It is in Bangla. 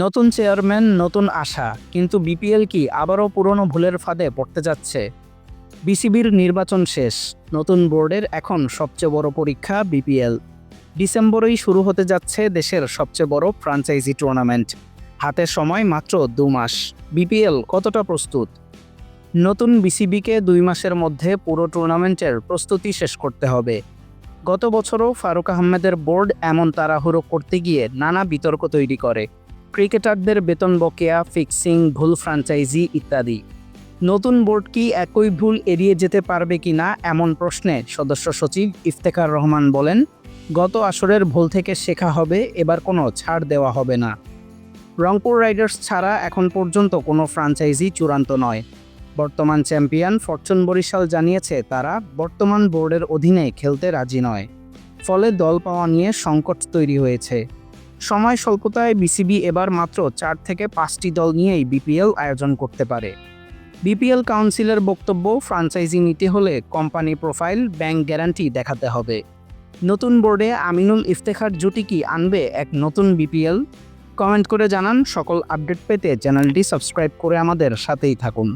নতুন চেয়ারম্যান, নতুন আশা, কিন্তু বিপিএল কি আবারও পুরনো ভুলের ফাঁদে পড়তে যাচ্ছে? বিসিবির নির্বাচন শেষ, নতুন বোর্ডের এখন সবচেয়ে বড় পরীক্ষা বিপিএল। ডিসেম্বরেই শুরু হতে যাচ্ছে দেশের সবচেয়ে বড় ফ্রাঞ্চাইজি টুর্নামেন্ট। হাতে সময় মাত্র দু মাস, বিপিএল কতটা প্রস্তুত? নতুন বিসিবিকে দুই মাসের মধ্যে পুরো টুর্নামেন্টের প্রস্তুতি শেষ করতে হবে। গত বছরও ফারুক আহমেদের বোর্ড এমন তাড়াহুড়ো করতে গিয়ে নানা বিতর্ক তৈরি করে। ক্রিকেটারদের বেতন বকেয়া, ফিক্সিং, ভুল ফ্রাঞ্চাইজি ইত্যাদি। নতুন বোর্ড কি একই ভুল এড়িয়ে যেতে পারবে কি না এমন প্রশ্নে সদস্য সচিব ইফতেখার রহমান বলেন, গত আসরের ভুল থেকে শেখা হবে, এবার কোনো ছাড় দেওয়া হবে না। রংপুর রাইডার্স ছাড়া এখন পর্যন্ত কোনো ফ্র্যাঞ্চাইজি চূড়ান্ত নয়। বর্তমান চ্যাম্পিয়ন ফরচুন বরিশাল জানিয়েছে তারা বর্তমান বোর্ডের অধীনে খেলতে রাজি নয়। ফলে দল পাওয়া নিয়ে সংকট তৈরি হয়েছে। সময় স্বল্পতায় বিসিবি এবার মাত্র চার থেকে পাঁচটি দল নিয়েই বিপিএল আয়োজন করতে পারে। বিপিএল কাউন্সিলের বক্তব্য, ফ্রাঞ্চাইজি নিতে হলে কোম্পানি প্রোফাইল ব্যাংক গ্যারান্টি দেখাতে হবে। নতুন বোর্ডে আমিনুল ইফতেখার জুটি কি আনবে এক নতুন বিপিএল কমেন্ট করে জানান, সকল আপডেট পেতে চ্যানেলটি সাবস্ক্রাইব করে আমাদের সাথেই থাকুন।